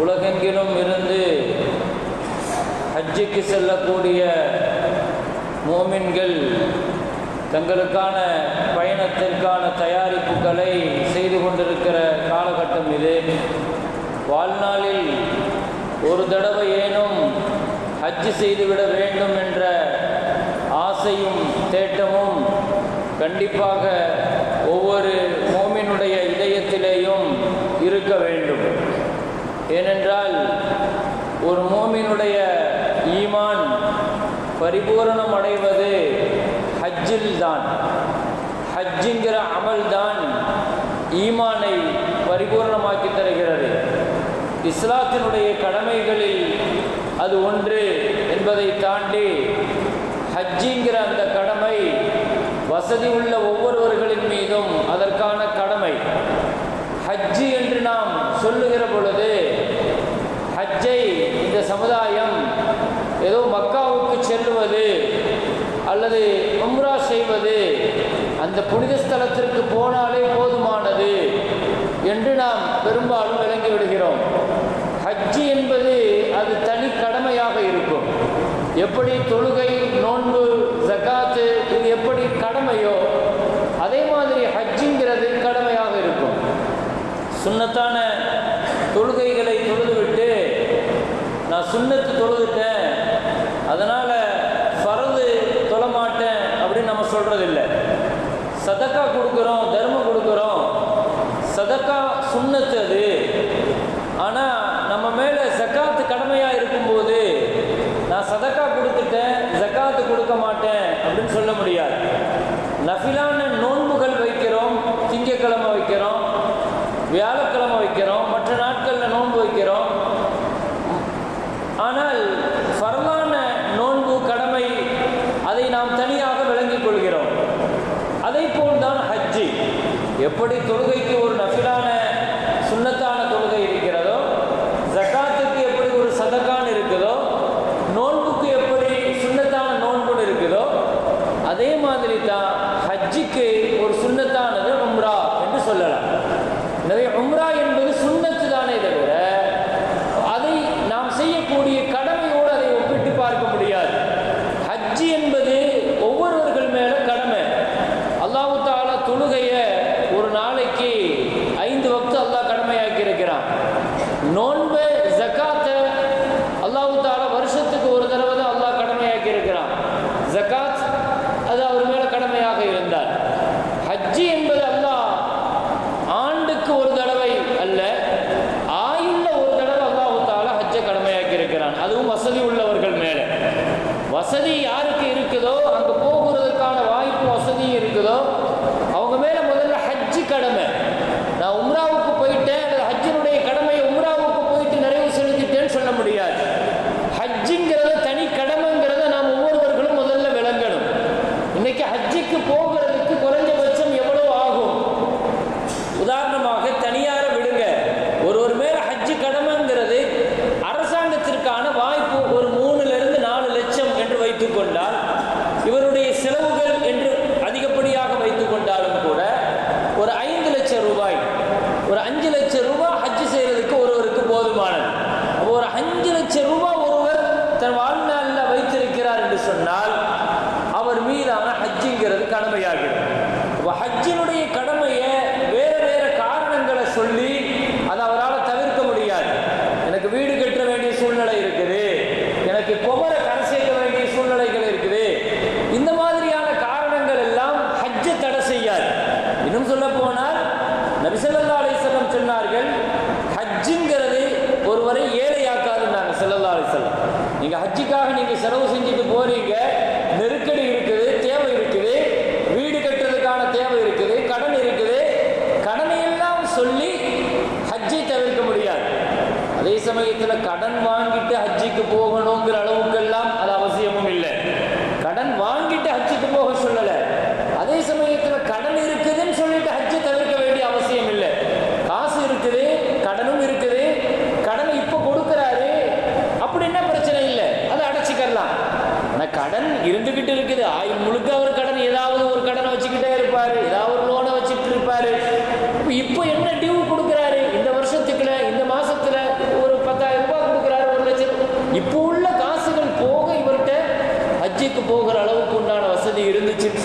உலகெங்கிலும் இருந்து ஹஜ்ஜுக்கு செல்லக்கூடிய மோமின்கள் தங்களுக்கான பயணத்திற்கான தயாரிப்புகளை செய்து கொண்டிருக்கிற காலகட்டம் இது. வாழ்நாளில் ஒரு தடவை ஏனும் ஹஜ்ஜு செய்துவிட வேண்டும் என்ற ஆசையும் தேட்டமும் கண்டிப்பாக ஒவ்வொரு மோமினுடைய இதயத்திலேயும் இருக்க வேண்டும். ஏனென்றால் ஒரு மோமினுடைய ஈமான் பரிபூரணம் அடைவது ஹஜ்ஜில் தான். ஹஜ்ஜுங்கிற அமல் தான் ஈமானை பரிபூர்ணமாக்கி தருகிறது. இஸ்லாத்தினுடைய கடமைகளில் அது ஒன்று என்பதை தாண்டி ஹஜ்ஜிங்கிற அந்த கடமை வசதி உள்ள ஒவ்வொருவர்களின் மீதும் அதற்கான கடமை. ஹஜ்ஜி என்று நாம் சொல்லுகிற பொழுது ஹஜ்ஜை இந்த சமுதாயம் ஏதோ மக்காவுக்கு செல்லுவது அல்லது உம்ரா செய்வது அந்த புனித ஸ்தலத்திற்கு போனாலே போதுமானது என்று நாம் பெரும்பாலும் விளங்கிவிடுகிறோம் ஹஜ்ஜி என்பது அது தனி கடமையாக இருக்கும். எப்படி தொழுகை நோன்பு ஜக்காத்து இது எப்படி கடமையோ அதே மாதிரி சுண்ணத்தான தொழுகைகளை தொழுதுவிட்டு நான் சுண்ணத்து தொழுதுட்டேன் அதனால் பறந்து தொழமாட்டேன் அப்படின்னு நம்ம சொல்கிறதில்லை சதக்கா கொடுக்குறோம் தர்மம் கொடுக்குறோம். சதக்கா சுண்ணத்து அது. ஆனால் நம்ம மேலே ஜக்காத்து கடமையாக இருக்கும்போது நான் சதக்கா கொடுத்துட்டேன் ஜக்காத்து கொடுக்க மாட்டேன் அப்படின்னு சொல்ல முடியாது. நஃபிலான நோன்புகள் வைக்கிறோம் திங்கக்கிழமை வைக்கிறோம். 不要。உம்ரா என்பது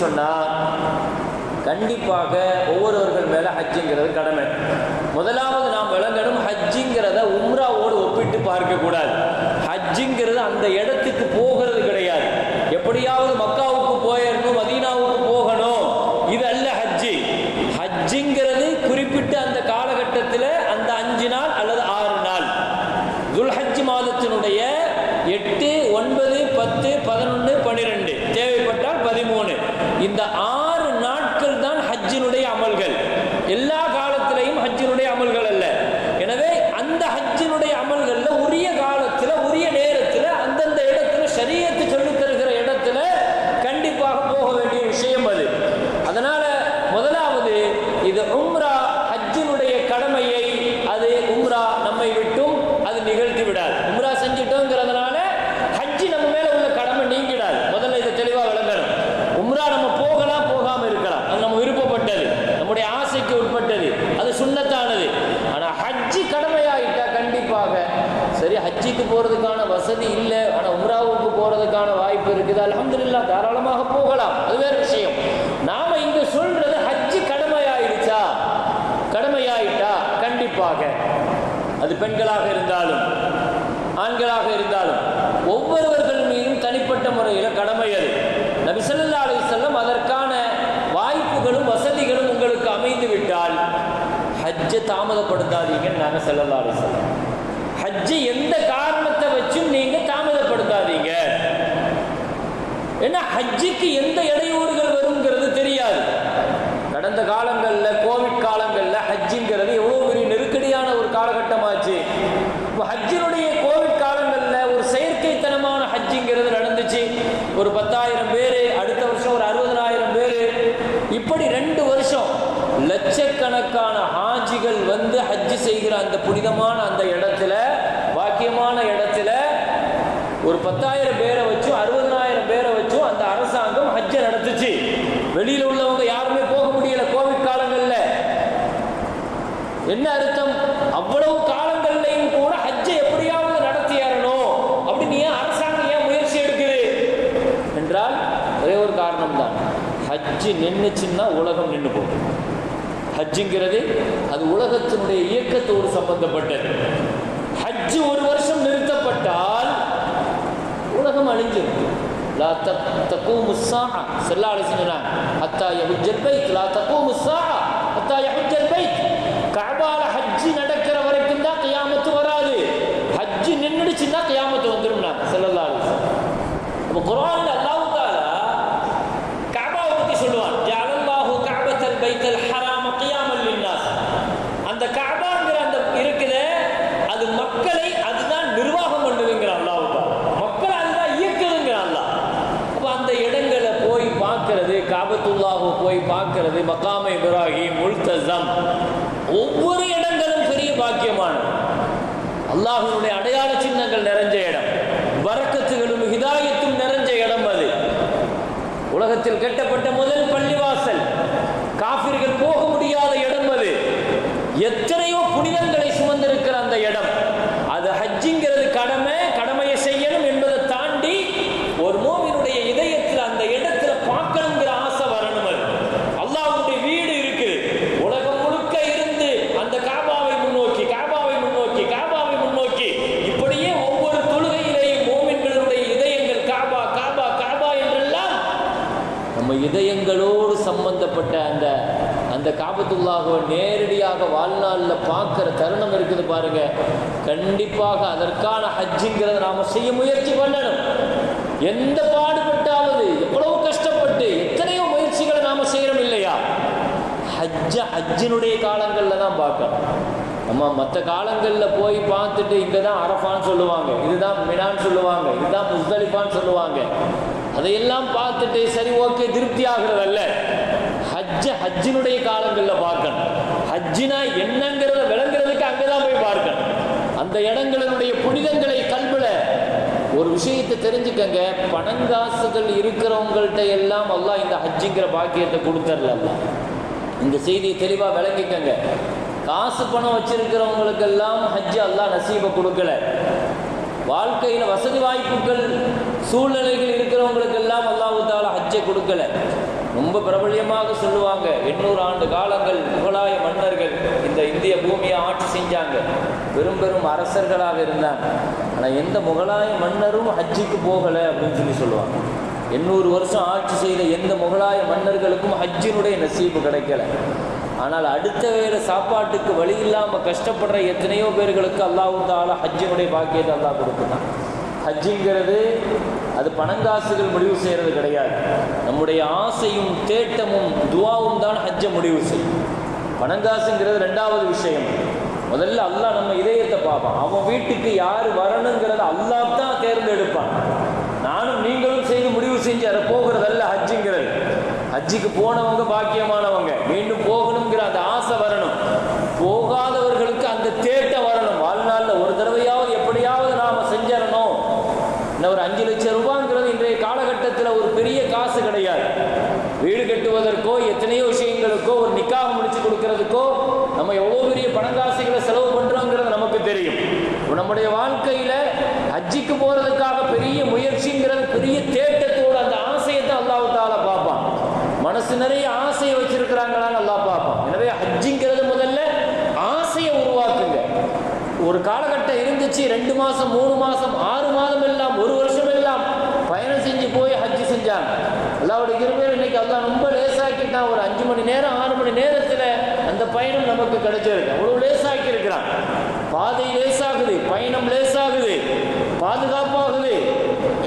சொன்னால் கண்டிப்பாக ஒவ்வொருவர்கள் மேலே ஹஜ்ஜுங்கிறது கடமை. முதலாவது நாம் விளங்கணும் ஹஜ்ஜுங்கிறத உம்ராவோடு ஒப்பிட்டு பார்க்கக்கூடாது. ஹஜ்ஜிங்கிறது அந்த இடத்துக்கு போகிறது கிடையாது. எப்படியாவது மக்கா தாமதப்படுத்தாதீங்கன்னு நாங்கள் எந்த காரணத்தை வச்சும் நீங்க தாமதப்படுத்தாதீங்க. ஏன்னா ஹஜ்ஜுக்கு எந்த இடையும் வருங்கிறது தெரியாது கடந்த காலங்களில் கோவிட் காலங்களில் ஹஜ்ஜுங்கிறது எவ்வளோ பெரிய நெருக்கடியான ஒரு காலகட்டமாச்சு இப்போ ஹஜ்ஜினுடைய கோவிட் காலங்களில் ஒரு செயற்கைத்தனமான ஹஜ்ஜுங்கிறது நடந்துச்சு ஒரு பத்தாயிரம் பேர் அடுத்த வருஷம் ஒரு அறுபதனாயிரம் பேர் இப்படி ரெண்டு வருஷம் லட்சக்கணக்கான ஹாஜிகள் வந்து ஹஜ்ஜு செய்கிற அந்த புனிதமான அந்த இடத்துல பாக்கியமான இடத்துல ஒரு பத்தாயிரம் பேரை வச்சும் அறுபதனாயிரம் பேரை வச்சும் அந்த அரசாங்கம் ஹஜ்ஜை நடத்துச்சு வெளியில உள்ளவங்க யாருமே போக முடியல கோவிட் காலங்கள்ல என்ன அர்த்தம்? அவ்வளவு காலங்கள்லையும் கூட ஹஜ்ஜை எப்படியாவது நடத்தி ஏறணும் அப்படின்னு ஏன் அரசாங்கம் ஏன் முயற்சி எடுக்குது? என்றால் ஒரே ஒரு காரணம் தான் ஹஜ்ஜு நின்றுச்சுன்னா உலகம் நின்று போகும். ஹஜ்ஜுங்கிறது அது உலகத்தினுடைய இயக்கத்தோடு சம்பந்தப்பட்டது. ஹஜ்ஜு ஒரு வருஷம் நிறுத்தப்பட்டால் உலகம் அழிஞ்சிருக்கு லா தக் உஸ்ஸாஹா ஸாஅ ஸல்லல்லாஹு அலைஹி வஸல்லம் பைத். லா தக்கூமு உஸ்ஸாஹா ஹத்தா யஹுஜ்ஜல் பைத். الكعبة على حد ஒவ்வொரு இடங்களும் பெரிய பாக்கியமானது. அல்லாஹனுடைய அடையாள சின்னங்கள் நிறைஞ்ச இடம். வரக்கத்துகளும் ஹிதாயத்தும் நிறைஞ்ச இடம் அது. உலகத்தில் கட்டப்பட்ட முதல் பள்ளிவாசல் காபிர்கள் போக முடியாத இடம் அது எத்தனையோ புனிதங்களை சுமந்திருக்கிற அந்த இடம் அது ஹஜ்ஜிங்கிறது கடமை கடமையை செய்யணும் என்பதை தாண்டி ஒரு மோவினுடைய இதயத்தில் அந்த இடத்துல பார்க்கணுங்கிற ஆசை வரணும் அது அல்லாஹ்வுடைய வீடு இருக்கு உலகம் முழுக்க இருந்து அந்த காபாவை முன்னோக்கி காபாவை முன்னோக்கி காபாவை முன்னோக்கி இப்படியே ஒவ்வொரு தொழுகையிலேயும் மோமின்களுடைய இதயங்கள் காபா காபா காபா என்றெல்லாம் நம்ம இதயங்களோடு சம்பந்தப்பட்ட அந்த அந்த காபத்துள்ளாக நேரடியாக வாழ்நாளில் பார்க்குற தருணம் இருக்குது பாருங்க. கண்டிப்பாக அதற்கான ஹஜ்ஜுங்கிறத நாம் செய்ய முயற்சி பண்ணணும். எந்த பாடுபட்டாவது எவ்வளவு கஷ்டப்பட்டு எத்தனையோ முயற்சிகளை நாம் செய்கிறோம் இல்லையா? ஹஜ்ஜ ஹஜ்ஜினுடைய காலங்களில் தான் பார்க்கணும். நம்ம மற்ற காலங்களில் போய் பார்த்துட்டு இங்கே தான் அரஃபான்னு சொல்லுவாங்க. இதுதான் மினான்னு சொல்லுவாங்க. இதுதான் முஸ்தலிஃபான்னு சொல்லுவாங்க. அதையெல்லாம் பார்த்துட்டு சரி ஓகே திருப்தி ஆகுறதல்ல ஹஜ்ஜ ஹஜ்ஜினுடைய காலங்களில் பார்க்கணும். ஹஜ்ஜினா என்னங்கிறத விளங்குறதுக்கு அங்கே தான் போய் பார்க்கணும். அந்த இடங்களினுடைய புனிதங்களை கல்வில ஒரு விஷயத்தை தெரிஞ்சுக்கங்க. பணங்காசுகள் இருக்கிறவங்கள்ட்ட எல்லாம் அல்லாஹ் இந்த ஹஜ்ஜுங்கிற பாக்கியத்தை கொடுத்துர்ல இந்த செய்தியை தெளிவாக விளங்கிக்கங்க. காசு பணம் வச்சிருக்கிறவங்களுக்கெல்லாம் ஹஜ் அல்லாஹ் நசீபை கொடுக்கல. வாழ்க்கையில் வசதி வாய்ப்புகள் சூழ்நிலைகள் இருக்கிறவங்களுக்கெல்லாம் அல்லாஹு தாலா ஹஜ்ஜை கொடுக்கல. ரொம்ப பிரபல்யமாக சொல்லுவாங்க. எண்ணூறு ஆண்டு காலங்கள் முகலாய மன்னர்கள் இந்த இந்திய பூமியை ஆட்சி செஞ்சாங்க. பெரும் பெரும் அரசர்களாக இருந்தாங்க. ஆனால் எந்த முகலாய மன்னரும் ஹஜ்ஜுக்கு போகலை அப்படின்னு சொல்லி சொல்லுவாங்க. எண்ணூறு வருஷம் ஆட்சி செய்த எந்த முகலாய மன்னர்களுக்கும் ஹஜ்ஜினுடைய நசீப்பு கிடைக்கல. ஆனால் அடுத்த வேறு சாப்பாட்டுக்கு வழி இல்லாமல் கஷ்டப்படுற எத்தனையோ பேர்களுக்கு அல்லாஹு தாலா ஹஜ்ஜினுடைய பாக்கியத்தை அல்லாஹ் கொடுக்குறான் ஹஜ்ஜிங்கிறது அது பணங்காசுகள் முடிவு செய்கிறது கிடையாது. நம்முடைய ஆசையும் தேட்டமும் துவாவும் தான் ஹஜ்ஜை முடிவு செய்யும். பணங்காசுங்கிறது ரெண்டாவது விஷயம். முதல்ல அல்லாஹ் நம்ம இதயத்தை பார்ப்பான். அவன் வீட்டுக்கு யார் வரணுங்கிறத அல்லாஹ் தான் தேர்ந்தெடுப்பான். நானும் நீங்களும் செய்து முடிவு செஞ்சு அதை போகிறதல்ல ஹஜ்ஜுங்கிறது. ஹஜ்ஜுக்கு போனவங்க பாக்கியமானவங்க. மீண்டும் போகணுங்கிற அந்த ஆசை வரணும். போகா அந்த தேட்டம் வரணும் வாழ்நாளில் ஒரு தடவையாவது எப்படியாவது நாம் செஞ்சிடணும் இன்னும் ஒரு அஞ்சு லட்சம் ரூபாங்கிறது இன்றைய காலகட்டத்தில் ஒரு பெரிய காசு கிடையாது வீடு கட்டுவதற்கோ எத்தனையோ விஷயங்களுக்கோ ஒரு நிக்காக முடிச்சு கொடுக்கறதுக்கோ நம்ம எவ்வளோ பெரிய பணங்காசுகளை செலவு பண்ணுறோங்கிறது நமக்கு தெரியும் இப்ப நம்முடைய வாழ்க்கையில் ஹஜ்ஜிக்கு போகிறதுக்காக பெரிய முயற்சிங்கிறது பெரிய தேட்டத்தோடு அந்த ஆசையை தான் அல்லாஹ் பார்ப்பான். மனசு நிறைய ஆசையை வச்சிருக்கிறாங்களான்னு அல்லாஹ் பார்ப்பான். எனவே ஹஜ்ஜிங்கிறது முதல்ல ஆசையை உருவாக்குங்க. ஒரு காலகட்டம் இருந்துச்சு ரெண்டு மாசம் மூணு மாசம் ஆறு மாதம் எல்லாம் ஒரு வருஷம் எல்லாம் பயணம் செஞ்சு போய் ஹஜ்ஜு செஞ்சாங்க. அல்லாவுடைய கிருபையில் இன்னைக்கு அல்லா ரொம்ப லேசாக்கிட்டான். ஒரு அஞ்சு மணி நேரம் ஆறு மணி நேரத்தில் அந்த பயணம் நமக்கு கிடைச்சிருக்கு. அவ்வளோ லேசாக்கி இருக்கிறான். பாதை லேசாகுது பயணம் லேசாகுது பாதுகாப்பாகுது.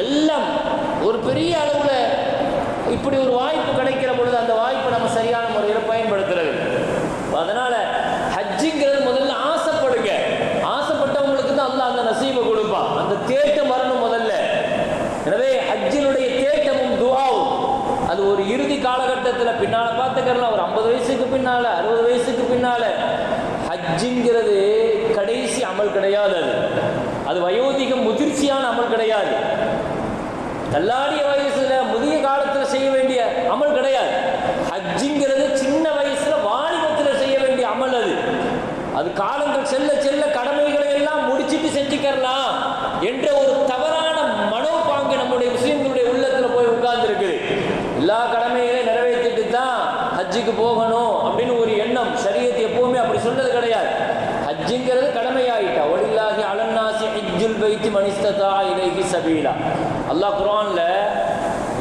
எல்லாம் ஒரு பெரிய அளவில் இப்படி ஒரு வாய்ப்பு கிடைக்கிற பொழுது அந்த வாய்ப்பை நம்ம சரியான முறையில் பயன்படுத்துறது. அதனால ஹஜ்ஜிங்கிறது முதல்ல ஆசைப்படுங்க. ஆசைப்பட்டவங்களுக்கு தான் அல்ல அந்த நசீபை கொடுப்பான் அந்த தேட்டம் வரணும் முதல்ல. எனவே ஹஜ்ஜினுடைய தேட்டமும் துவாவும் அது ஒரு இறுதி காலகட்டத்தில் பின்னால் பார்த்துக்கலாம் ஒரு ஐம்பது வயசுக்கு பின்னால அறுபது வயசுக்கு பின்னால ஹஜ்ஜிங்கிறது கடைசி அமல் கிடையாது அது. அது வயோதிகம் முதிர்ச்சியான அமல் கிடையாது. தள்ளாடிய வயசுல முதிய காலத்துல செய்ய வேண்டிய அமல் கிடையாது. ஹஜ்ஜிங்கிறது சின்ன வயசுல வாலிபத்துல செய்ய வேண்டிய அமல் அது. அது காலங்கள் செல்ல செல்ல கடமைகளை எல்லாம் முடிச்சிட்டு செஞ்சுக்கலாம் என்ற ஒரு தவறான மனோபாங்கு நம்முடைய முஸ்லிம்களுடைய உள்ளத்துல போய் உட்கார்ந்து இருக்குது எல்லா கடமைகளையும் நிறைவேற்றிட்டு தான் ஹஜ்ஜுக்கு போகணும் அப்படின்னு ஒரு எண்ணம் சரியத்து எப்பவுமே அப்படி சொன்னது கிடையாது ஹஜ்ஜுங்கிறது கடமையாயிட்டா ஒலில்லாஹி அலன்னாசி ஹிஜ்ஜுல் மனிஸ்ததா இலைஹி சபீலா அல்லாஹ் குர்ஆன்ல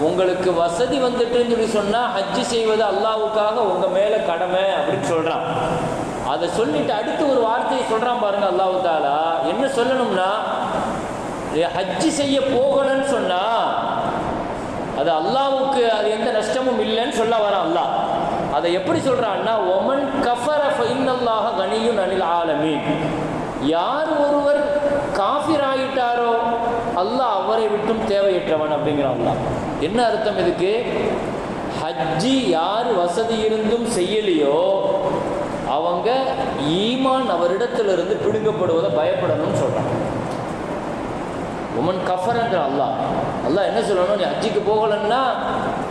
உங்களுக்கு வசதி வந்துட்டுன்னு சொல்லி சொன்னால் ஹஜ்ஜு செய்வது அல்லாவுக்காக உங்கள் மேலே கடமை அப்படின்னு சொல்கிறான் அதை சொல்லிட்டு அடுத்து ஒரு வார்த்தையை சொல்கிறான் பாருங்க அல்லாஹ் தாலா என்ன சொல்லணும்னா ஹஜ்ஜு செய்ய போகணும்னு சொன்னால் அது அல்லாவுக்கு அது எந்த நஷ்டமும் இல்லைன்னு சொல்ல வரான் அல்லாஹ். அதை எப்படி சொல்கிறான்னா ஒமன் கஃபர ஃபைனல்லாஹ கனியும் அனில் ஆலமீன். யார் ஒருவர் காஃபிர் அல்லாஹ் அவரை விட்டும் தேவையற்றவன் அப்படிங்கிறான் அல்லாஹ். என்ன அர்த்தம் இதுக்கு? ஹஜ்ஜி யார் வசதி இருந்தும் செய்யலையோ அவங்க ஈமான் அவரிடத்திலிருந்து பிடுங்கப்படுவதை பயப்படணும்னு சொல்கிறாங்க உமன் கஃபரங்கிற அல்லாஹ். அல்லாஹ் என்ன சொல்லணும்? நீ ஹஜ்ஜிக்கு போகலன்னா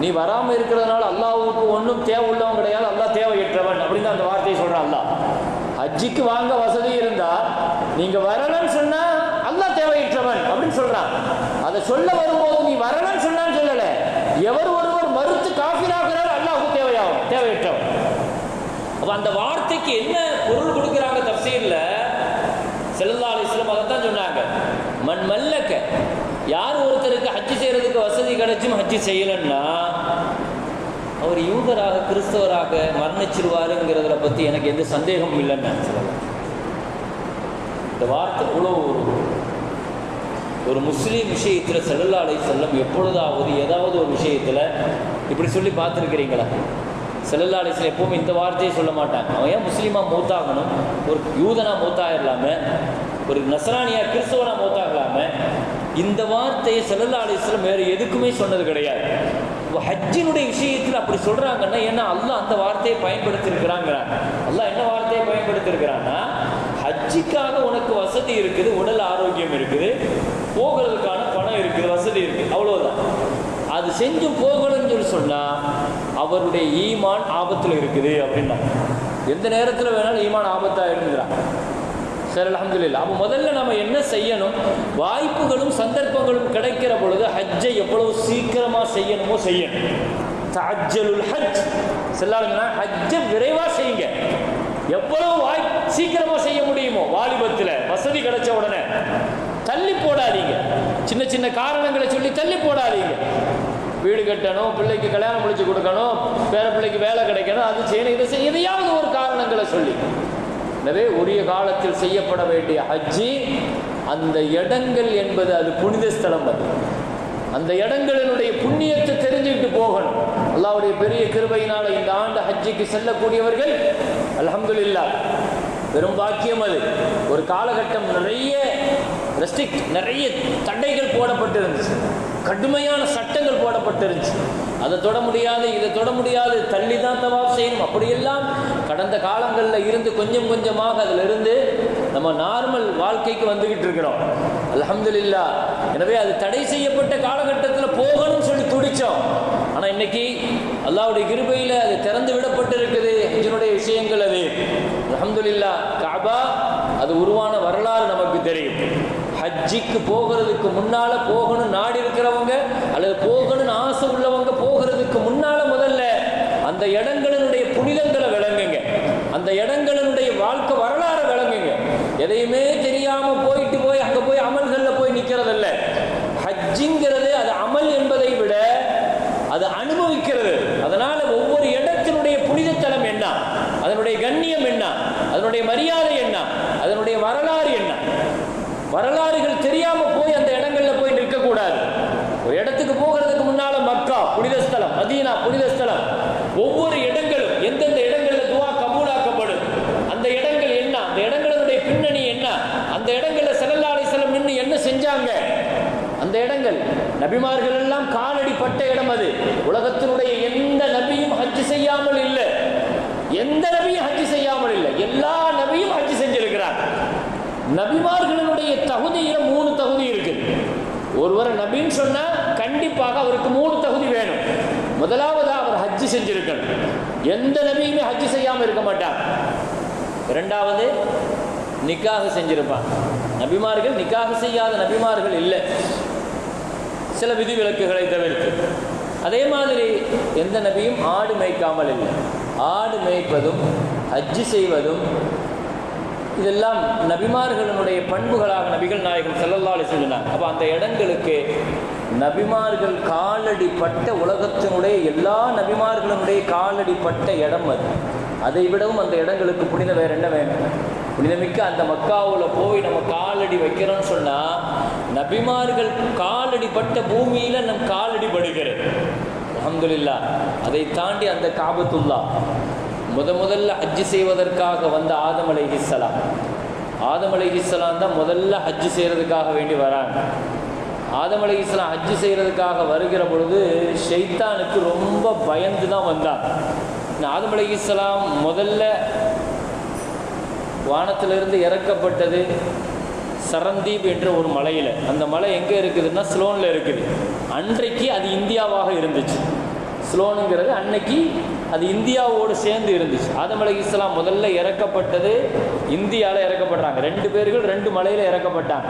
நீ வராமல் இருக்கிறதுனால அல்லாவுக்கு ஒன்றும் தேவை உள்ளவன் கிடையாது. அல்லாஹ் தேவையற்றவன் அப்படின்னு அந்த வார்த்தையை சொல்கிறான் அல்லாஹ். ஹஜ்ஜிக்கு வாங்க வசதி இருந்தா நீங்க வரலன்னு சொன்னா அல்லாஹ் அப்படின்னு சொல்றான். அதை சொல்ல வரும்போது நீ வரலன்னு சொன்னான்னு சொல்லல. எவர் ஒருவர் மறுத்து காஃபிராகிறார் அல்லாஹ்வுக்கு தேவையாகும் தேவையற்றவன் அப்ப அந்த வார்த்தைக்கு என்ன பொருள் கொடுக்குறாங்க தப்சீர்ல? செல்லல்லா அலிஸ்லாம் அதைத்தான் சொன்னாங்க. மண் மல்லக்க. யார் ஒருத்தருக்கு ஹஜ்ஜு செய்யறதுக்கு வசதி கிடைச்சும் ஹஜ்ஜு செய்யலன்னா அவர் யூதராக கிறிஸ்தவராக மரணிச்சிருவாருங்கிறதுல பற்றி எனக்கு எந்த சந்தேகமும் இல்லைன்னு சொல்லலாம் இந்த வார்த்தை இவ்வளோ ஒரு ஒரு முஸ்லீம் விஷயத்தில் செல்லல்லா செல்லம் எப்பொழுதாவது ஏதாவது ஒரு விஷயத்தில் இப்படி சொல்லி பார்த்துருக்கிறீங்களா? செல்லல்லா அலிஸ்லாம் எப்பவும் இந்த வார்த்தையை சொல்ல மாட்டாங்க. அவன் ஏன் முஸ்லீமாக மூத்தாகணும்? ஒரு யூதனாக மூத்தாயிரலாம? ஒரு நசரானியா கிறிஸ்தவனாக மூத்தாகலாம? இந்த வார்த்தையை செல்லல்லா அலிஸ்லாம் வேறு எதுக்குமே சொன்னது கிடையாது. ஹஜ்ஜினுடைய விஷயத்தில் அப்படி சொல்கிறாங்கன்னா ஏன்னா அல்லாஹ் அந்த வார்த்தையை பயன்படுத்தியிருக்கிறாங்கிறாங்க. அல்லாஹ் என்ன வார்த்தையை பயன்படுத்தியிருக்கிறான்னா ஹஜ்ஜிக்காக உனக்கு வசதி இருக்குது உடல் ஆரோக்கியம் இருக்குது போகிறதுக்கான பணம் இருக்குது வசதி இருக்குது அவ்வளோதான் அது செஞ்சு போகணும்னு சொல்லி சொன்னால் அவருடைய ஈமான் ஆபத்தில் இருக்குது அப்படின்னா. எந்த நேரத்தில் வேணாலும் ஈமான் ஆபத்தாக இருக்குங்கிறான் சரி அலமதுல்லா அப்போ முதல்ல நம்ம என்ன செய்யணும்? வாய்ப்புகளும் சந்தர்ப்பங்களும் கிடைக்கிற பொழுது ஹஜ்ஜை எவ்வளவு சீக்கிரமாக செய்யணுமோ செய்யணும். தஅஜ்ஜலுல் ஹஜ். செல்லாதுன்னா ஹஜ்ஜை விரைவாக செய்யுங்க. எவ்வளவு வாய் சீக்கிரமாக செய்ய முடியுமோ? வாலிபத்தில் வசதி கிடைச்ச உடனே. தள்ளி போடாதீங்க. சின்ன சின்ன காரணங்களை சொல்லி தள்ளி போடாதீங்க. வீடு கட்டணும் பிள்ளைக்கு கல்யாணம் முடிச்சு கொடுக்கணும் பேர பிள்ளைக்கு வேலை கிடைக்கணும் அது செய்யணும் இதை செய்ய எதையாவது ஒரு காரணங்களை சொல்லி. எனவே உரிய காலத்தில் செய்யப்பட வேண்டிய ஹஜ்ஜி அந்த இடங்கள் என்பது அது புனித ஸ்தலம் அது. அந்த இடங்களினுடைய புண்ணியத்தை தெரிஞ்சுக்கிட்டு போகணும். அல்லாவுடைய பெரிய கிருபையினால இந்த ஆண்டு ஹஜ்ஜிக்கு செல்லக்கூடியவர்கள் அல்ஹம்துலில்லாஹ் பெரும் பாக்கியம் அது. ஒரு காலகட்டம் நிறைய ரெஸ்ட்ரிக்ட் நிறைய தடைகள் போடப்பட்டிருந்துச்சு. கடுமையான சட்டங்கள் போடப்பட்டிருந்துச்சு. அதை தொட முடியாது இதை தொட முடியாது தள்ளி தான் தவாப் செய்யணும். அப்படியெல்லாம் கடந்த காலங்களில் இருந்து கொஞ்சம் கொஞ்சமாக அதிலிருந்து நம்ம நார்மல் வாழ்க்கைக்கு வந்துக்கிட்டு இருக்கிறோம். அல்ஹம்துலில்லா. எனவே அது தடை செய்யப்பட்ட காலகட்டத்தில் போகணும்னு சொல்லி துடிச்சோம். ஆனால் இன்னைக்கு அல்லாவுடைய கிருபையில் அது திறந்து விடப்பட்டு இருக்குது ஹஜ்ஜினுடைய விஷயங்கள் அது. அல்ஹம்துலில்லா. காபா அது உருவான வரலாறு நமக்கு தெரியும். ஹஜ்ஜிக்கு போகிறதுக்கு முன்னால் போகணும் நாடி இருக்கிறவங்க அல்லது போகணும்னு ஆசை உள்ளவங்க போகிறதுக்கு முன்னால் முதல்ல அந்த இடங்களினுடைய புனிதங்களை விளங்குங்க. அந்த இடங்களினுடைய வாழ்க்கை வரலாறு விளங்குங்க. எதையுமே தெரியாமல் போயிட்டு போய் அங்கே போய் அமல்களில் போய் நிற்கிறதில்ல ஹஜ்ஜிங்கிறது அது அமல் என்பதை விட அது அனுபவிக்கிறது அதனால ஒவ்வொரு இடத்தினுடைய புனிதத்தலம் என்ன அதனுடைய கண்ணியம் என்ன அதனுடைய மரியாதை என்ன அதனுடைய வரலாறு என்ன வரலாறுகள் தெரியாம போய் அந்த இடங்கள்ல போய் நிற்கக்கூடாது ஒரு இடத்துக்கு போகிறதுக்கு முன்னால மக்கா புனித ஸ்தலம் மதீனா புனித ஸ்தலம் ஒவ்வொரு இடங்களும் எந்தெந்த இடங்கள்ல துவா கபூலாக்கப்படும் அந்த இடங்கள் என்ன அந்த இடங்களுடைய பின்னணி என்ன அந்த இடங்கள்ல ஸல்லல்லாஹு அலைஹி வஸல்லம் நின்று என்ன செஞ்சாங்க அந்த இடங்கள் நபிமார்கள் எல்லாம் காலடி பட்ட இடம் அது உலகத்தினுடைய எந்த நபியும் ஹஜ் செய்யாமல் இல்லை எந்த நபியும் ஹஜ் செய்யாமல் இல்லை எல்லா நபியும் ஹஜ் செஞ்சிருக்கிறார் நபிமார்களினுடைய தகுதியில மூணு தகுதி இருக்கு ஒருவர் நபின்னு சொன்னா கண்டிப்பாக அவருக்கு மூணு தகுதி வேணும் முதலாவது அவர் ஹஜ் செஞ்சிருக்கணும் எந்த நபியுமே ஹஜ் செய்யாமல் இருக்க மாட்டார் இரண்டாவது நிக்காக செஞ்சிருப்பான். நபிமார்கள் நிக்காக செய்யாத நபிமார்கள் இல்லை. சில விதிவிலக்குகளை தவிர்த்து. அதே மாதிரி எந்த நபியும் ஆடு மேய்க்காமல் இல்லை. ஆடு மேய்ப்பதும் ஹஜ்ஜு செய்வதும் இதெல்லாம் நபிமார்களினுடைய பண்புகளாக நபிகள் நாயகம் செல்லல்லாலே சொல்லினார் அப்போ அந்த இடங்களுக்கு நபிமார்கள் காலடி பட்ட உலகத்தினுடைய எல்லா நபிமார்களினுடைய காலடி பட்ட இடம் அது. அதை விடவும் அந்த இடங்களுக்கு புனிதம் வேறு என்ன வேணும் புனிதமிக்க அந்த மக்காவில் போய் நம்ம காலடி வைக்கிறோம்னு சொன்னால் நபிமார்கள் காலடி பட்ட நம் காலடி படுகிறது அஹமதுல்லா அதை தாண்டி அந்த காபத்துல்லா. முத முதல்ல ஹஜ்ஜு செய்வதற்காக வந்த ஆதம் அலைஹிஸ்ஸலாம். ஆதம் அலைஹிஸ்ஸலாம் தான் முதல்ல ஹஜ்ஜு செய்கிறதுக்காக வேண்டி வராங்க. ஆதம் அலைஹிஸ்ஸலாம் ஹஜ்ஜு செய்கிறதுக்காக வருகிற பொழுது ஷைத்தானுக்கு ரொம்ப பயந்து தான் வந்தார். ஆதம் அலி இஸ்லாம் முதல்ல வானத்திலிருந்து இறக்கப்பட்டது சரந்தீப் என்ற ஒரு மலையில். அந்த மலை எங்கே இருக்குதுன்னா ஸ்லோனில் இருக்குது. அன்றைக்கு அது இந்தியாவாக இருந்துச்சு. ஸ்லோனுங்கிறது அன்னைக்கு அது இந்தியாவோடு சேர்ந்து இருந்துச்சு. ஆதம் அலி இஸ்லாம் முதல்ல இறக்கப்பட்டது இந்தியாவில் இறக்கப்படுறாங்க. ரெண்டு பேர்கள் ரெண்டு மலையில் இறக்கப்பட்டாங்க.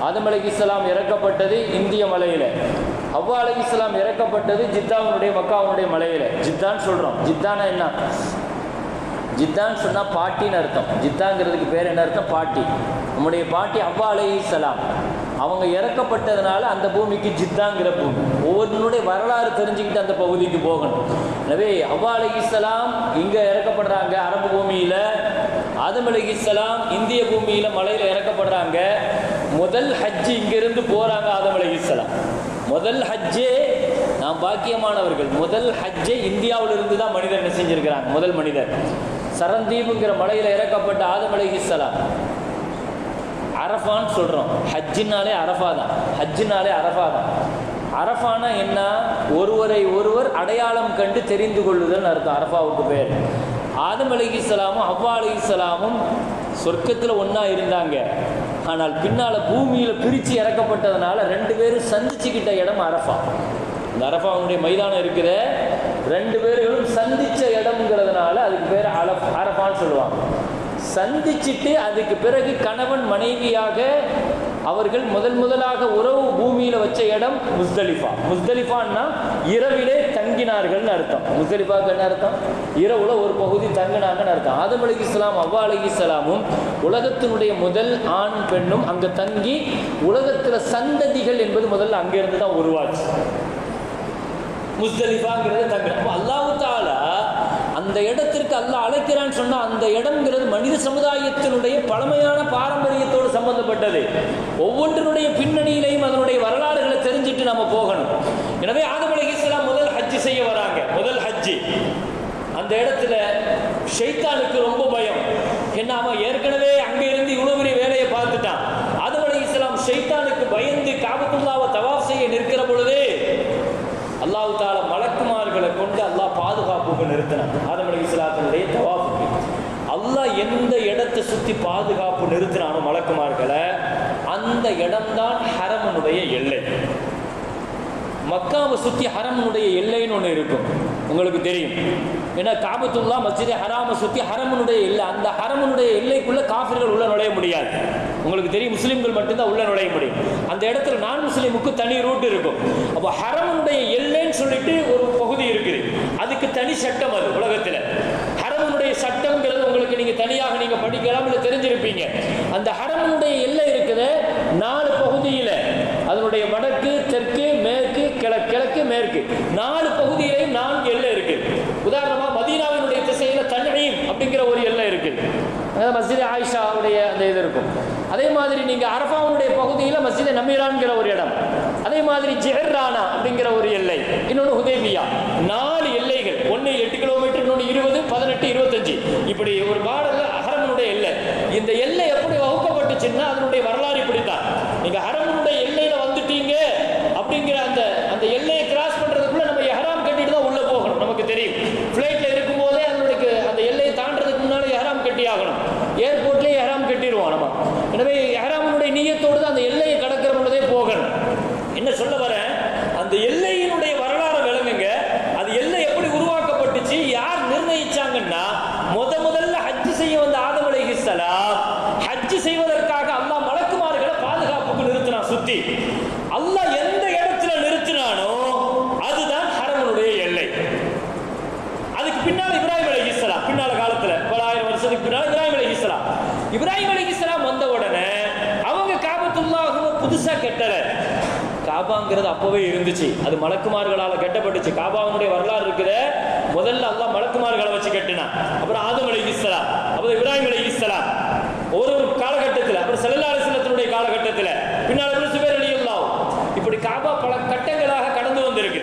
ஆதம் அலி இஸ்லாம் இறக்கப்பட்டது இந்திய மலையில். அவ்வா அலி இஸ்லாம் இறக்கப்பட்டது ஜித்தாவுடைய மக்காவுடைய மலையில். ஜித்தான்னு சொல்கிறோம் ஜித்தானா என்ன? ஜித்தான்னு சொன்னால் பாட்டின்னு அர்த்தம். ஜித்தாங்கிறதுக்கு பேர் என்ன அர்த்தம்? பாட்டி. நம்முடைய பாட்டி அவ்வா இஸ்லாம் அவங்க இறக்கப்பட்டதுனால அந்த பூமிக்கு ஜித்தாங்கிற பூமி. ஒவ்வொருனுடைய வரலாறு தெரிஞ்சுக்கிட்டு அந்த பகுதிக்கு போகணும். எனவே அவ்வா அலைஹிஸ்ஸலாம் இங்கே இறக்கப்படுறாங்க அரபு பூமியில். ஆதம் அலைஹிஸ்ஸலாம் இந்திய பூமியில் மலையில் இறக்கப்படுறாங்க. முதல் ஹஜ்ஜு இங்கிருந்து போகிறாங்க ஆதம் அலைஹிஸ்ஸலாம் முதல் ஹஜ்ஜே நாம் பாக்கியமானவர்கள். முதல் ஹஜ்ஜை இந்தியாவிலிருந்து தான் மனிதர் என்ன செஞ்சுருக்கிறாங்க முதல் மனிதர். சரந்தீபுங்கிற மலையில் இறக்கப்பட்ட ஆதம் அலைஹிஸ்ஸலாம் அரஃபான்னு சொல்கிறோம் ஹஜ்ஜினாலே அரஃபா தான். ஹஜ்ஜினாலே அரஃபா தான். அரஃபானா என்ன? ஒருவரை ஒருவர் அடையாளம் கண்டு தெரிந்து கொள்ளுதல் அர்த்தம் அரஃபாவுக்கு பேர். ஆதம் அலைஹிஸ்ஸலாமும் அவ்வா அலைஹிஸ்ஸலாமும் சொர்க்கத்தில் ஒன்றா இருந்தாங்க. ஆனால் பின்னால் பூமியில் பிரித்து இறக்கப்பட்டதுனால ரெண்டு பேரும் சந்திச்சுக்கிட்ட இடம் அரஃபா. இந்த அரஃபாவுடைய மைதானம் இருக்குது. ரெண்டு பேர்களும் சந்தித்த இடம்ங்கிறதுனால அதுக்கு பேர் அலஃப் அரஃபான்னு சொல்லுவாங்க. சந்திச்சிட்டு அதுக்கு பிறகு கணவன் மனைவியாக அவர்கள் முதல் முதலாக உறவு பூமியில வச்ச இடம் முஸ்தலிஃபா. முஸ்தலிஃபான்னா இரவிலே தங்கினார்கள்னு அர்த்தம். முஸ்தலிஃபாக்கு என்ன அர்த்தம்? இரவுல ஒரு பகுதி தங்கினாங்கன்னு அர்த்தம். ஆதம் அலி இஸ்லாம் அவ்வா அலி இஸ்லாமும் உலகத்தினுடைய முதல் ஆண் பெண்ணும் அங்க தங்கி உலகத்துல சந்ததிகள் என்பது முதல்ல அங்கிருந்து தான் உருவாச்சு. முஸ்தலிஃபாங்கிறது தங்க அப்போ அல்லாஹு தாலா அந்த இடத்திற்கு அல்ல அழைக்கிறான்னு சொன்னால் அந்த இடம்ங்கிறது மனித சமுதாயத்தினுடைய பழமையான பாரம்பரியத்தோடு சம்பந்தப்பட்டது. ஒவ்வொன்றினுடைய பின்னணியிலையும் அதனுடைய வரலாறுகளை தெரிஞ்சுட்டு நம்ம போகணும். எனவே ஆதமலை இஸ்லாம் முதல் ஹஜ்ஜி செய்ய வராங்க. முதல் ஹஜ்ஜி. அந்த இடத்துல ஷைத்தானுக்கு ரொம்ப பயம். என்ன அவன் ஏற்கனவே அங்க இருந்து இவ்வளவு பெரிய வேலையை பார்த்துட்டான் ஆதம் அலைஹிஸ்ஸலாம் ஷைத்தானுக்கு பயந்து காபத்துல்லாவை தவாஃப் செய்ய நிற்கிற பொழுது அல்லாஹ் தால மலக்குமார்களை கொண்டு அல்லாஹ் பாதுகாப்புக்கு நிறுத்தினான். ஆதம் அலி இஸ்லாத்தினுடைய தவாஃபுக்கு அல்லாஹ் எந்த இடத்தை சுற்றி பாதுகாப்பு நிறுத்தினானோ மலக்குமார்களை அந்த இடம்தான் ஹரமனுடைய எல்லை. மக்காவை சுற்றி ஹரமனுடைய எல்லைன்னு ஒன்று இருக்கும். உங்களுக்கு தெரியும். ஏன்னா காபத்துல்லா மஸ்ஜிதே ஹராமை சுற்றி ஹரமனுடைய எல்லை. அந்த ஹரமனுடைய எல்லைக்குள்ளே காஃபிர்கள் உள்ள நுழைய முடியாது. உங்களுக்கு தெரியும் முஸ்லீம்கள் மட்டும்தான் உள்ள நுழைய முடியும். அந்த இடத்துல நான் முஸ்லீமுக்கு தனி ரூட் இருக்கும். அப்போ ஹரமனுடைய எல்லைன்னு சொல்லிட்டு ஒரு அதுக்கு தனி சட்டம் அது உலகத்தில். ஹரமனுடைய சட்டம்ங்கிறது உங்களுக்கு நீங்கள் தனியாக நீங்கள் படிக்கலாம் இல்லை தெரிஞ்சிருப்பீங்க. அந்த ஹரமனுடைய எல்லை இருக்குது நாலு பகுதியில். அதனுடைய வடக்கு தெற்கு மேற்கு கிழக்கு கிழக்கு மேற்கு. நாலு பகுதியிலையும் நான்கு எல்லை இருக்கு. உதாரணமாக மதீனாவினுடைய திசையில் தன்னையும் அப்படிங்கிற ஒரு எல்லை இருக்கு. அதாவது மஸ்ஜித் ஆயிஷாவுடைய அந்த இது இருக்கும். அதே மாதிரி நீங்கள் அரபாவுடைய பகுதியில் மஸ்ஜித் நமீரான்கிற ஒரு இடம். அதே மாதிரி ஜெஹர்ரானா அப்படிங்கிற ஒரு எல்லை. இன்னொன்று ஹுதேபியா. நான் இப்படி ஒரு பாடல் ஹரமனுடைய எல்லை. இந்த எல்லை எப்படி வகுக்கப்பட்டுச்சுன்னா அதனுடைய வரலாறு இப்படித்தான். நீங்க ஹரமனுடைய எல்லையில வந்துட்டீங்க அப்படிங்கிற அந்த அந்த எல்லையை கிராஸ் பண்றதுக்குள்ள நம்ம எஹராம் கட்டிட்டு தான் உள்ள போகணும் நமக்கு தெரியும் ஃப்ளைட்ல இருக்கும்போதே அதனுடைய அந்த எல்லையை தாண்டறதுக்கு முன்னாடி எஹராம் கட்டி ஆகணும் ஏர்போர்ட்லயே எஹராம் கட்டிடுவோம் நம்ம எனவே எஹராமனுடைய நீயத்தோடு தான் அந்த எல்லையை கடக்கிற பொழுதே போகணும் என்ன சொல்ல வரேன் அந்த எல்லையினுடைய வரலாறு விளங்குங்க அது எல்லை எப்படி உருவாக்கப்பட்டுச்சு யார் நிர்ணயிச்சாங்கன்னா முத முதல்ல ஹஜ் செய்ய வந்த ஆதம் அலைஹிஸ்ஸலாம் ஹஜ் செய்வதற்காக அல்லாஹ் மலக்குமார்களை பாதுகாப்புக்கு நிறுத்தினான் சுத்தி அல்லாஹ் எந்த இடத்துல நிறுத்தினானோ அதுதான் ஹரமனுடைய எல்லை அதுக்கு பின்னால் இப்ராஹிம் அலைஹிஸ்ஸலாம் பின்னால காலத்துல பல ஆயிரம் வருஷத்துக்கு பின்னால் இப்ராஹிம் அலைஹிஸ்ஸலாம் இப்ராஹிம் அலைஹிஸ்ஸலாம் வந்த உடனே அவங்க காபத்துல்லாஹுவ புதுசா கட்டல காபாங்கிறது அப்பவே இருந்துச்சு. அது மலக்குமார்களால் கட்டப்பட்டுச்சு. காபாவுடைய வரலாறு இருக்குது. முதல்ல அல்லா மலக்குமார்களை வச்சு கட்டினான். அப்புறம் ஆதம் அலைஹிஸ்ஸலாம் அப்புறம் இப்ராஹிம் அலைஹிஸ்ஸலாம் ஒரு ஒரு காலகட்டத்தில் அப்புறம் செல்லல்லா அலிஸ்லத்தினுடைய காலகட்டத்தில். பின்னால் சுபேர் அலி இப்படி காபா பல கட்டங்களாக கடந்து வந்திருக்கு.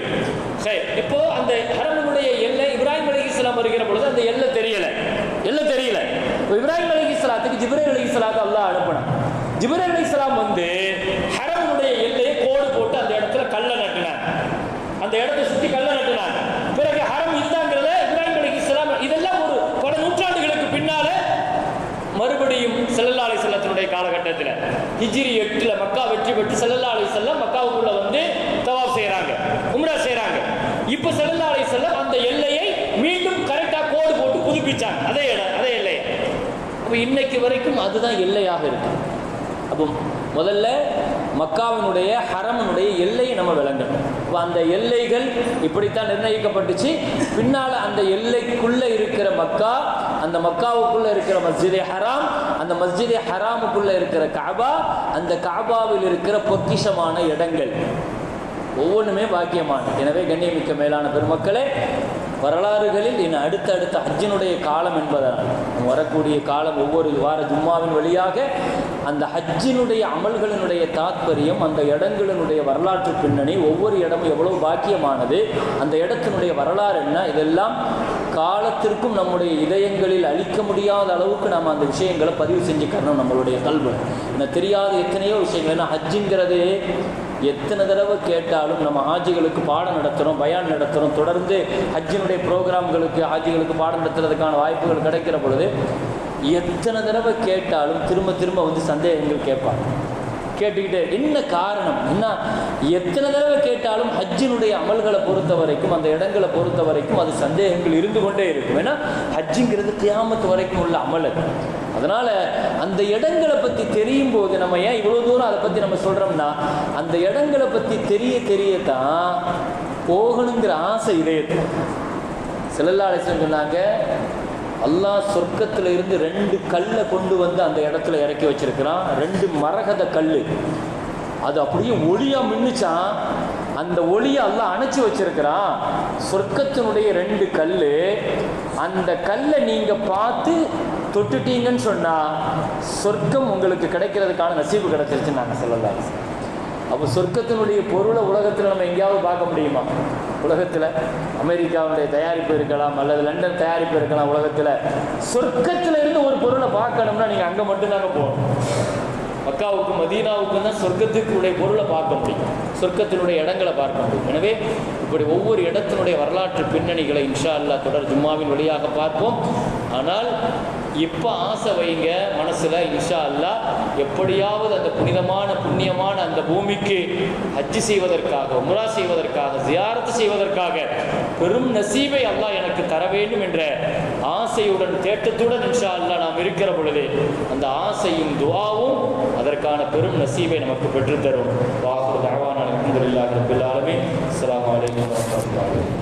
சரி இப்போ அந்த ஹரமனுடைய எல்லை இப்ராஹிம் அலைஹிஸ்ஸலாம் வருகிற பொழுது அந்த எல்லை தெரியல. எல்லை தெரியல. இப்போ இஸ்லாத்துக்கு அலைஹிஸ்ஸலாத்துக்கு அலி அலைஹிஸ்ஸலாத்து அல்லா அனுப்பினான். ஜிப்ரே அலி இஸ்லாம் வந்து ஹரமனுடைய எல்லையை கோடு போட்டு அந்த இடத்துல கல்லை நட்டினாங்க அந்த இடத்தை சுற்றி கல்லை நட்டினாங்க பிறகு ஹரம் இதுதாங்கிறத இப்ராஹிம் இஸ்லாம். இதெல்லாம் ஒரு பல நூற்றாண்டுகளுக்கு பின்னால மறுபடியும் செல்லல்லா அலி செல்லத்தினுடைய காலகட்டத்தில். ஹிஜிரி எட்டுல மக்கா வெற்றி பெற்று செல்லல்லா அலி செல்லம் மக்காவுக்குள்ள வந்து தவாப் செய்கிறாங்க உம்ரா செய்கிறாங்க இப்போ செல்லல்லா அலி செல்லம் அந்த எல்லையை மீண்டும் கரெக்டா கோடு போட்டு புதுப்பிச்சாங்க. அதே இடம் அதே எல்லையை அப்போ இன்னைக்கு வரைக்கும் அதுதான் எல்லையாக இருக்கு. அப்போ முதல்ல மக்காவினுடைய ஹரமனுடைய எல்லையை நம்ம விளங்கணும். அந்த எல்லைகள் இப்படித்தான் நிர்ணயிக்கப்பட்டுச்சு. பின்னால் அந்த எல்லைக்குள்ளே இருக்கிற மக்கா அந்த மக்காவுக்குள்ளே இருக்கிற மஸ்ஜிதே ஹராம் அந்த மஸ்ஜிதே ஹராமுக்குள்ளே இருக்கிற காபா அந்த காபாவில் இருக்கிற பொக்கிஷமான இடங்கள். ஒவ்வொன்றுமே பாக்கியமான எனவே கண்ணியமிக்க மேலான பெருமக்களே வரலாறுகளில் இன்னும் அடுத்த அடுத்த ஹஜ்ஜினுடைய காலம் என்பதனால் வரக்கூடிய காலம் ஒவ்வொரு வார ஜும்மாவின் வழியாக அந்த ஹஜ்ஜினுடைய அமல்களினுடைய தாத்பரியம் அந்த இடங்களினுடைய வரலாற்று பின்னணி ஒவ்வொரு இடமும் எவ்வளவு பாக்கியமானது அந்த இடத்தினுடைய வரலாறு என்ன இதெல்லாம் காலத்திற்கும் நம்முடைய இதயங்களில் அழிக்க முடியாத அளவுக்கு நாம் அந்த விஷயங்களை பதிவு செஞ்சுக்கணும் நம்மளுடைய கல்வி. என்ன தெரியாத எத்தனையோ விஷயங்கள் ஏன்னா ஹஜ்ஜுங்கிறது எத்தனை தடவை கேட்டாலும் நம்ம ஹாஜிகளுக்கு பாடம் நடத்துகிறோம் பயான் நடத்துகிறோம் தொடர்ந்து ஹஜ்ஜினுடைய ப்ரோக்ராம்களுக்கு ஹாஜிகளுக்கு பாடம் நடத்துறதுக்கான வாய்ப்புகள் கிடைக்கிற பொழுது எத்தனை தடவை கேட்டாலும் திரும்ப திரும்ப வந்து சந்தேகங்கள் கேட்பாங்க. கேட்டுக்கிட்டே என்ன காரணம்? என்ன? எத்தனை தடவை கேட்டாலும் ஹஜ்ஜினுடைய அமல்களை பொறுத்த வரைக்கும் அந்த இடங்களை பொறுத்த வரைக்கும் அது சந்தேகங்கள் இருந்து கொண்டே இருக்கும். ஏன்னா ஹஜ்ஜுங்கிறது கியாமத்து வரைக்கும் உள்ள அமல் அது. அதனால் அந்த இடங்களை பற்றி தெரியும் போது நம்ம ஏன் இவ்வளோ தூரம் அதை பற்றி நம்ம சொல்கிறோம்னா அந்த இடங்களை பற்றி தெரிய தெரிய தான் போகணுங்கிற ஆசை இதயத்தில். செல்லல்லாலேசன் சொன்னாங்க அல்லாஹ் சொர்க்கத்தில் இருந்து ரெண்டு கல்லை கொண்டு வந்து அந்த இடத்துல இறக்கி வச்சிருக்கிறான். ரெண்டு மரகத கல் அது அப்படியே ஒளியாக மின்னுச்சான் அந்த ஒளியை எல்லாம் அணைச்சி வச்சிருக்கிறான். சொர்க்கத்தினுடைய ரெண்டு கல் அந்த கல்லை நீங்கள் பார்த்து தொட்டுட்டீங்கன்னு சொன்னால் சொர்க்கம் உங்களுக்கு கிடைக்கிறதுக்கான நசீவு கிடைச்சிருச்சுன்னு நாங்கள் சொல்லலாம் அப்போ சொர்க்கத்தினுடைய பொருளை உலகத்தில் நம்ம எங்கேயாவது பார்க்க முடியுமா? உலகத்தில். அமெரிக்காவுடைய தயாரிப்பு இருக்கலாம் அல்லது லண்டன் தயாரிப்பு இருக்கலாம் உலகத்தில். சொர்க்கத்தில் இருந்து ஒரு பொருளை பார்க்கணும்னா நீங்கள் அங்கே மட்டும்தாங்க போகணும். மக்காவுக்கும் மதீனாவுக்கும் தான் சொர்க்கத்துக்குடைய பொருளை பார்க்க முடியும். சொர்க்கத்தினுடைய இடங்களை பார்க்க முடியும். எனவே இப்படி ஒவ்வொரு இடத்தினுடைய வரலாற்று பின்னணிகளை இன்ஷா அல்லாஹ் தொடர் ஜும்மாவின் வழியாக பார்ப்போம். ஆனால் இப்போ ஆசை வைங்க மனசில் இன்ஷா அல்லாஹ் எப்படியாவது அந்த புனிதமான புண்ணியமான அந்த பூமிக்கு ஹஜ்ஜி செய்வதற்காக உம்ரா செய்வதற்காக ஜியாரத்து செய்வதற்காக பெரும் நசீவை அல்லாஹ் எனக்கு தர வேண்டும் என்ற ஆசையுடன் தேட்டத்துடன் இன்ஷா அல்லா நாம் இருக்கிற பொழுது அந்த ஆசையும் துவாவும் அதற்கான பெரும் நசீவை நமக்கு பெற்றுத்தரும் வாசு தகவான அலமதுல்லாஹ் ரபில் அஸ்லாம் வலைக்கம் அலைக்கும்